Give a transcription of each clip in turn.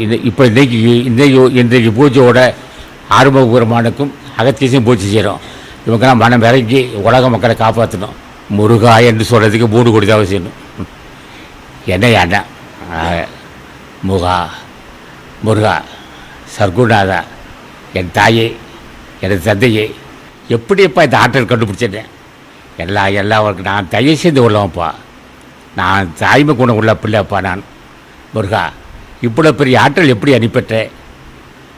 இந்த இப்போ இன்றைக்கு இன்றைக்கு இன்றைக்கு பூஜையோட ஆறுமுக அகத்தியசையும் பூஜை செய்கிறோம் இவங்கெல்லாம் மனம் இறங்கி உலக மக்களை காப்பாற்றணும் முருகா என்று சொல்கிறதுக்கு மூணு கோடி தான் செய்யணும் என்ன அண்ணா முகா முருகா சர்க்குநாதா என் தாயை எனது தந்தையை. எப்படியப்பா இந்த ஆற்றல் கண்டுபிடிச்சிட்டேன் எல்லா எல்லாருக்கும் நான் தயவு செய்து உள்ளவன்ப்பா நான் தாய்மை குணம் உள்ள பிள்ளைப்பா நான். முருகா இவ்வளோ பெரிய ஆற்றல் எப்படி அனுப்பிட்ட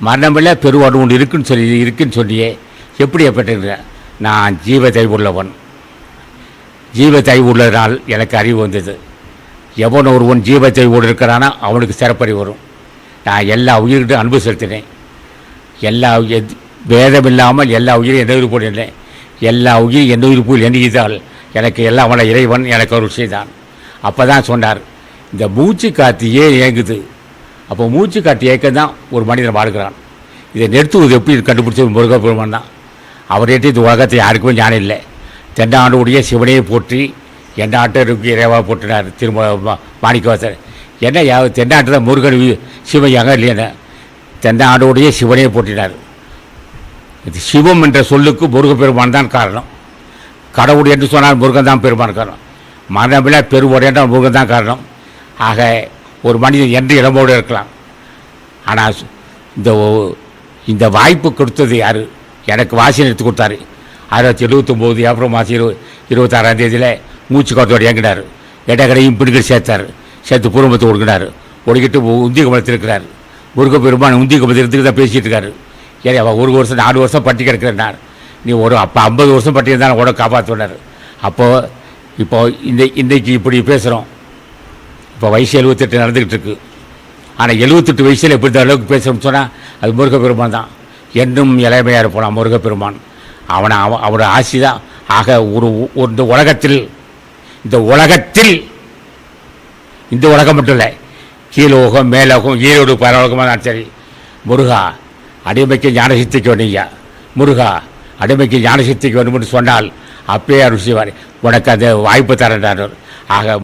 மரணமில்ல பெருவாடு ஒன்று இருக்குன்னு சொல்லி இருக்குன்னு சொல்லியே எப்படி ஏற்பட்ட நான் ஜீவ தயவு உள்ளவன். ஜீவ தயவு உள்ளதனால் எனக்கு அறிவு வந்தது. எவன் ஒருவன் ஜீவ தயவோடு இருக்கிறானோ அவனுக்கு சிறப்பறி வரும். நான் எல்லா உயிர்கிட்டும் அன்பு செலுத்தினேன். எல்லா எத்- பேதம் இல்லாமல் எல்லா உயிரும் எந்த உயிர் போடுகிறேன் எல்லா உயிரும் எந்த உயிர் போல் எண்ணியதால் எனக்கு எல்லாம் அவனை இறைவன் எனக்கு ஒரு செய்தான். அப்போ தான் சொன்னார் இந்த மூச்சு காற்று ஏன் இயங்குது? அப்போ மூச்சு காட்டி ஏக்கம் தான் ஒரு மனிதன் வாழ்கிறான். இதை நிறுத்துவது எப்படி? கண்டுபிடிச்சது முருகப்பெருமான் தான். அவர்கிட்ட இந்த உலகத்தை யாருக்குமே ஞானம் இல்லை. தென்னாடுடைய சிவனையை போற்றி எந்நாட்டருக்கு இறைவா போட்டினார் திரும்ப மாணிக்கவாசர். என்ன யா- தென்னாட்டு தான் முருகன் வி- சிவன் இல்லையான தென்னாடுடைய சிவனையை போற்றினார். இது சிவம் என்ற சொல்லுக்கு முருகப்பெருமான் தான் காரணம். கடவுள் என்று சொன்னால் முருகன் தான் பெருமான் காரணம். மரணமில்லா பெருவோடு என்றால் முருகன் தான் காரணம். ஆக ஒரு மனிதன் என்று இடமோடு இருக்கலாம். ஆனால் இந்த ஒ- இந்த வாய்ப்பு கொடுத்தது யார்? எனக்கு வாசியம் எடுத்து கொடுத்தாரு. ஆயிரத்தி எழுபத்தொம்போது ஏப்ரல் மாதம் இரு இருபத்தாறாம் தேதியில் மூச்சு காத்தோடு இயங்கினார். இடக்கடையும் பிடிக்கிட்டு சேர்த்தார். சேர்த்து பூர்வத்தை கொடுக்கினார் ஒடுக்கிட்டு உந்தி கமலத்தில் இருக்கிறார். முருகப்பெருமான் உந்தி கமலத்தில் இருந்து தான் பேசிகிட்டு இருக்காரு. ஏன் அவன் ஒரு வருஷம் நாலு வருஷம் பட்டி கிடக்கிறேன் நீ ஒரு அப்போ ஐம்பது வருஷம் பட்டி இருந்தாலும் உடனே காப்பாற்றுனார் அப்போது இப்போ இந்த இன்றைக்கி இப்படி பேசுகிறோம் இப்போ வயசு எழுபத்தெட்டு நடந்துக்கிட்டு இருக்கு ஆனால் எழுபத்தெட்டு வயசில் எப்படி இந்த அளவுக்கு பேசணும்னு சொன்னால் அது முருகப்பெருமான் தான். என்றும் இளமையாக இருப்பான் முருகப்பெருமான். அவனை அவ அவரோட ஆசி தான் ஆக ஒரு ஒரு இந்த உலகத்தில் இந்த உலகத்தில் இந்த உலகம் மட்டும் இல்லை கீழோகம் மேலோகம் ஈரோடு பரலோகமாக சரி முருகா அடிமைக்கு ஞான சித்திக்கு வேணுங்க முருகா அடிமைக்கு ஞான சித்திக்கு வேணும்னு சொன்னால் அப்பயே அருள் செய்வார். உனக்கு அந்த வாய்ப்பு தரேன்றார். ஆக